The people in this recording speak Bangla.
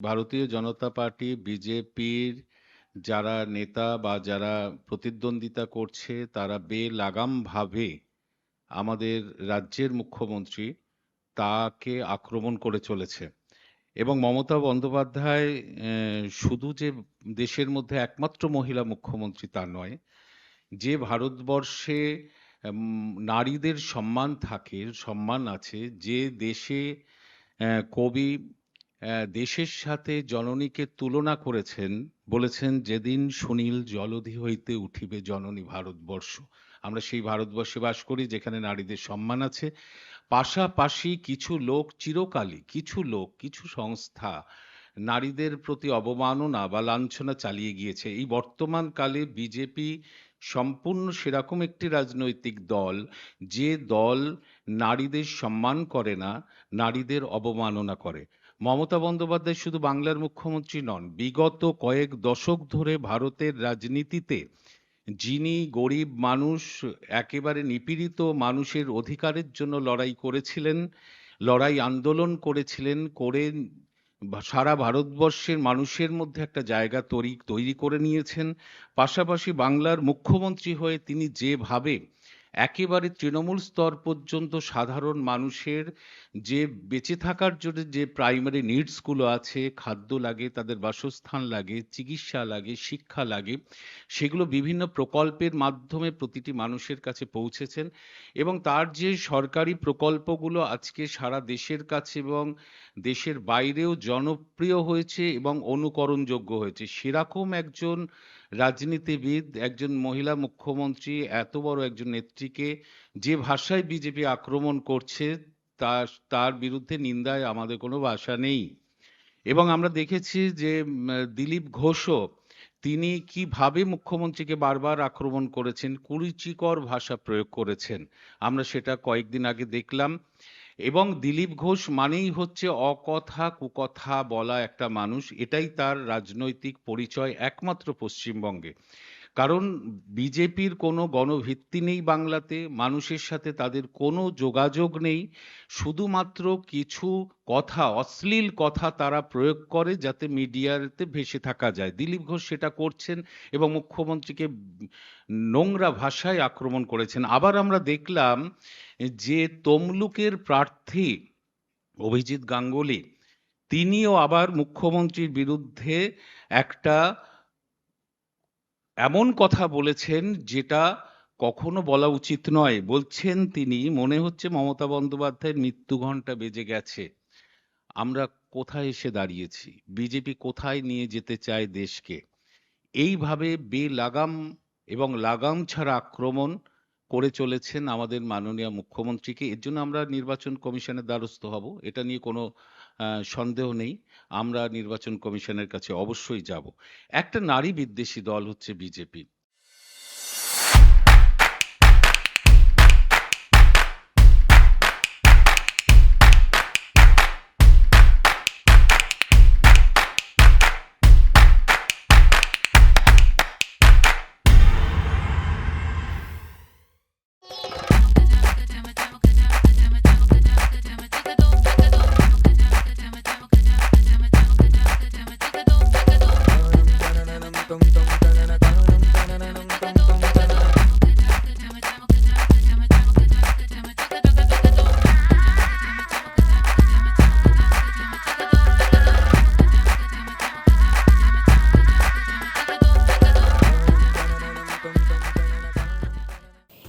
ভারতীয় জনতা পার্টি, বিজেপির যারা নেতা বা যারা প্রতিদ্বন্দ্বিতা করছে, তারা বেলাগামভাবে আমাদের রাজ্যের মুখ্যমন্ত্রী তাকে আক্রমণ করে চলেছে। এবং মমতা বন্দ্যোপাধ্যায় শুধু যে দেশের মধ্যে একমাত্র মহিলা মুখ্যমন্ত্রী তা নয়, যে ভারতবর্ষে নারীদের সম্মান থাকে, সম্মান আছে, যে দেশে কবি দেশের সাথে জননীকে তুলনা করেছেন, বলেছেন, যেদিন সুনীল জলধি হইতে উঠিবে জননী ভারতবর্ষ। আমরা সেই ভারতবর্ষে বাস করি, যেখানে নারীদের সম্মান আছে। পাশাপাশি কিছু লোক চিরকালই, কিছু লোক, কিছু সংস্থা নারীদের প্রতি অবমাননা বা লাঞ্ছনা চালিয়ে গিয়েছে। এই বর্তমান কালে বিজেপি সম্পূর্ণ সেরকম একটি রাজনৈতিক দল, যে দল নারীদের সম্মান করে না, নারীদের অবমাননা করে। মমতা বন্দ্যোপাধ্যায় শুধু বাংলার মুখ্যমন্ত্রী নন, বিগত কয়েক দশক ধরে ভারতের রাজনীতিতে যিনি গরিব মানুষ, একেবারে নিপীড়িত মানুষের অধিকারের জন্য লড়াই করেছিলেন, লড়াই আন্দোলন করেছিলেন, করে সারা ভারতবর্ষের মানুষের মধ্যে একটা জায়গা তৈরি তৈরি করে নিয়েছেন। পাশাপাশি বাংলার মুখ্যমন্ত্রী হয়ে তিনি যেভাবে একেবারে তৃণমূল স্তর পর্যন্ত সাধারণ মানুষের যে বেঁচে থাকার জন্য যে প্রাইমারি নিডসগুলো আছে, খাদ্য লাগে, তাদের বাসস্থান লাগে, চিকিৎসা লাগে, শিক্ষা লাগে, সেগুলো বিভিন্ন প্রকল্পের মাধ্যমে প্রতিটি মানুষের কাছে পৌঁছেছেন এবং তার যে সরকারি প্রকল্পগুলো আজকে সারা দেশের কাছে এবং দেশের বাইরেও জনপ্রিয় হয়েছে এবং অনুকরণযোগ্য হয়েছে। সেরকম একজন রাজনীতিবিদ, একজন মহিলা মুখ্যমন্ত্রী, এত বড় একজন নেত্রীকে যে ভাষায় বিজেপি আক্রমণ করছে তার তার বিরুদ্ধে নিন্দায় আমাদের কোনো ভাষা নেই। এবং আমরা দেখেছি যে দিলীপ ঘোষও তিনি কীভাবে মুখ্যমন্ত্রীকে বারবার আক্রমণ করেছেন, কুরুচিকর ভাষা প্রয়োগ করেছেন, আমরা সেটা কয়েকদিন আগে দেখলাম। এবং দিলীপ ঘোষ মানেই হচ্ছে অকথা কুকথা বলা একটা মানুষ, এটাই তার রাজনৈতিক পরিচয় একমাত্র পশ্চিমবঙ্গে। কারণ বিজেপির কোনো গণভিত্তি নেই বাংলাতে, মানুষের সাথে তাদের কোনো যোগাযোগ নেই। শুধুমাত্র কিছু কথা, অশ্লীল কথা তারা প্রয়োগ করে যাতে মিডিয়াতে ভেসে থাকা যায়। দিলীপ ঘোষ সেটা করছেন এবং মুখ্যমন্ত্রীকে নোংরা ভাষায় আক্রমণ করেছেন। আবার আমরা দেখলাম যে তমলুকের প্রার্থী অভিজিৎ গাঙ্গুলি, তিনিও আবার মুখ্যমন্ত্রীর বিরুদ্ধে একটা এমন কথা বলেছেন যেটা কখনো বলা উচিত নয়। বলছেন তিনি, মনে হচ্ছে মমতা বন্দ্যোপাধ্যায়ের মৃত্যু ঘণ্টা বেজে গেছে। আমরা কোথায় এসে দাঁড়িয়েছি? বিজেপি কোথায় নিয়ে যেতে চায় দেশকে? এইভাবে বেলাগাম এবং লাগাম ছাড়া আক্রমণ করে চলেছেন আমাদের মাননীয় মুখ্যমন্ত্রীকে। এর জন্য আমরা নির্বাচন কমিশনের দ্বারস্থ হব। এটা নিয়ে কোনো সন্দেহ নেই। আমরা নির্বাচন কমিশনের কাছে অবশ্যই যাব। একটা নারী বিদ্বেষী দল হচ্ছে বিজেপি।